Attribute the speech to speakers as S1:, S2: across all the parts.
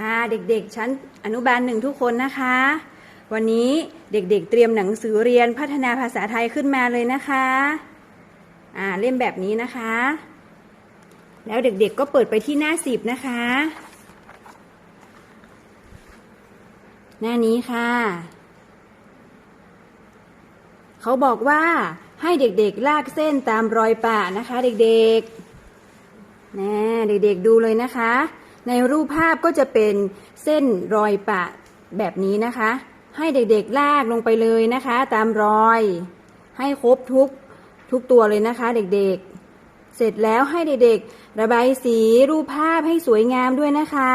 S1: ค่ะเด็กๆชั้นอนุบาลหนึ่งทุกคนนะคะ วันนี้เด็กๆเตรียมหนังสือเรียนพัฒนาภาษาไทยขึ้นมาเลยนะคะอ่าเล่มแบบนี้นะคะ แล้วเด็กๆก็เปิดไปที่หน้าสิบนะคะ หน้านี้ค่ะ เขาบอกว่าให้เด็กๆลากเส้นตามรอยป่านะคะ เด็กๆนะเด็กๆดูเลยนะคะ ในรูปภาพก็จะเป็นเส้นรอยปะแบบนี้นะคะ ให้เด็กๆลากลงไปเลยนะคะ ตามรอย ให้ครบทุกทุกตัวเลยนะคะ เด็กๆ เสร็จแล้วให้เด็กๆ ระบายสีรูปภาพให้สวยงามด้วยนะคะ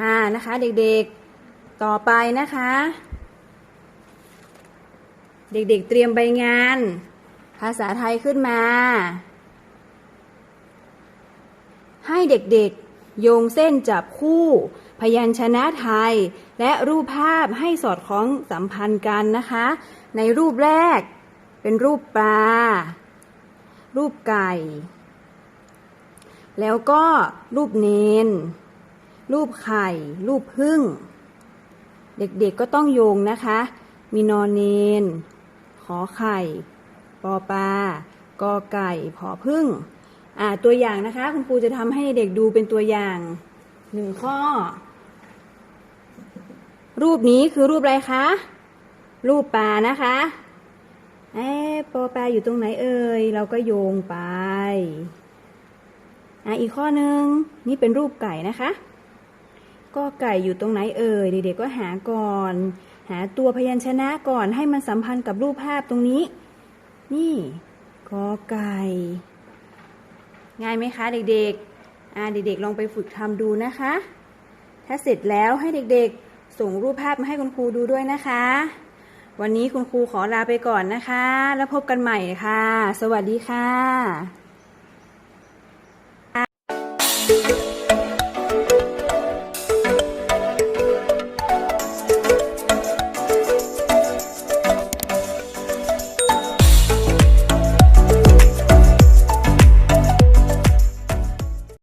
S1: อ่านะคะเด็กๆต่อไปนะคะ เด็กๆเตรียมใบงาน ภาษาไทยขึ้นมา ให้เด็กๆ โยงเส้นจับคู่ พยัญชนะไทย และรูปภาพให้สอดคล้องสัมพันธ์กันนะคะ ในรูปแรก เป็นรูปปลา รูปไก่ แล้วก็รูปเนน รูปไข่ รูปพึ่ง เด็กๆก็ต้องโยงนะคะ มีนอนเนน ขอไข่ ปอปลากอไก่ผอพึ่ง ตัวอย่างนะคะ คุณครูจะทำให้เด็กดูเป็นตัวอย่างหนึ่งข้อ รูปนี้คือรูปอะไรคะ รูปปลานะคะเอ๊ปอปลาอยู่ตรงไหนเอ่ยเราก็โยงไปอ่าอีกข้อหนึ่งนี่เป็นรูปไก่นะคะก็ไก่อยู่ตรงไหนเอ่ยเด็กๆก็หาก่อน หาตัวพยัญชนะก่อนให้มันสัมพันธ์กับรูปภาพตรงนี้ นี่กอไก่ ง่ายไหมคะเด็กๆอ่าเด็กๆลองไปฝึกทำดูนะคะ ถ้าเสร็จแล้วให้เด็กๆ ส่งรูปภาพมาให้คุณครูดูด้วยนะคะ วันนี้คุณครูขอลาไปก่อนนะคะ แล้วพบกันใหม่ค่ะ สวัสดีค่ะ